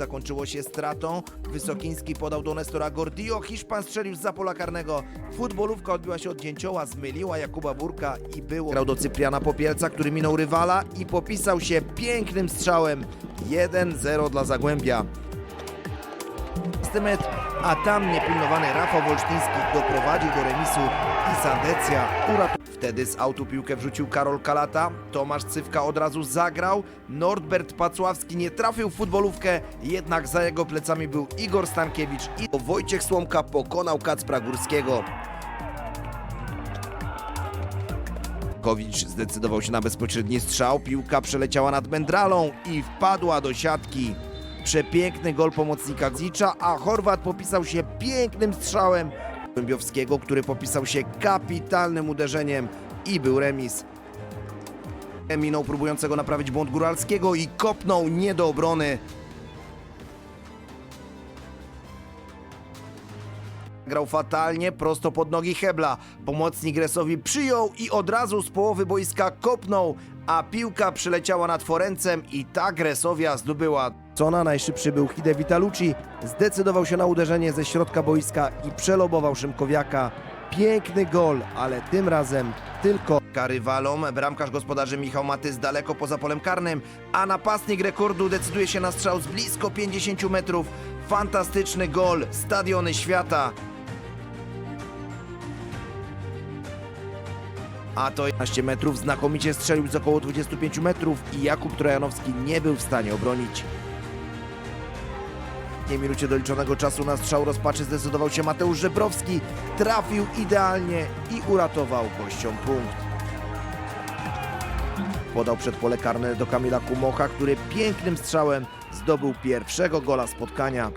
Zakończyło się stratą. Wysokiński podał do Nestora Gordillo. Hiszpan strzelił z pola karnego. Futbolówka odbiła się od dzięcioła, zmyliła Jakuba Burka i było. Grał do Cypriana Popielca, który minął rywala i popisał się pięknym strzałem. 1-0 dla Zagłębia. 15 metr, a tam niepilnowany Rafał Wolsztyński doprowadził do remisu i Sandecja uratował. Wtedy z autu piłkę wrzucił Karol Kalata, Tomasz Cywka od razu zagrał, Nordbert Pacławski nie trafił w futbolówkę, jednak za jego plecami był Igor Stankiewicz i Wojciech Słomka pokonał Kacpra Górskiego. Kowicz zdecydował się na bezpośredni strzał, piłka przeleciała nad Mędralą i wpadła do siatki. Przepiękny gol pomocnika Zicza, a Chorwat popisał się pięknym strzałem Głębiowskiego, który popisał się kapitalnym uderzeniem i był remis. Minął próbującego naprawić błąd Góralskiego i kopnął nie do obrony. Grał fatalnie, prosto pod nogi Hebla. Pomocnik Resowi przyjął i od razu z połowy boiska kopnął, a piłka przyleciała nad Forencem i tak Resowia zdobyła. Cona najszybszy był Hide Vitalucci, zdecydował się na uderzenie ze środka boiska i przelobował Szymkowiaka. Piękny gol, ale tym razem tylko rywalom. Bramkarz gospodarzy Michał Matys daleko poza polem karnym, a napastnik rekordu decyduje się na strzał z blisko 50 metrów. Fantastyczny gol, stadiony świata. A to 11 metrów, znakomicie strzelił z około 25 metrów i Jakub Trojanowski nie był w stanie obronić. W nie minucie doliczonego czasu na strzał rozpaczy zdecydował się Mateusz Żebrowski, trafił idealnie i uratował gościom punkt. Podał przed pole karne do Kamila Kumocha, który pięknym strzałem zdobył pierwszego gola spotkania.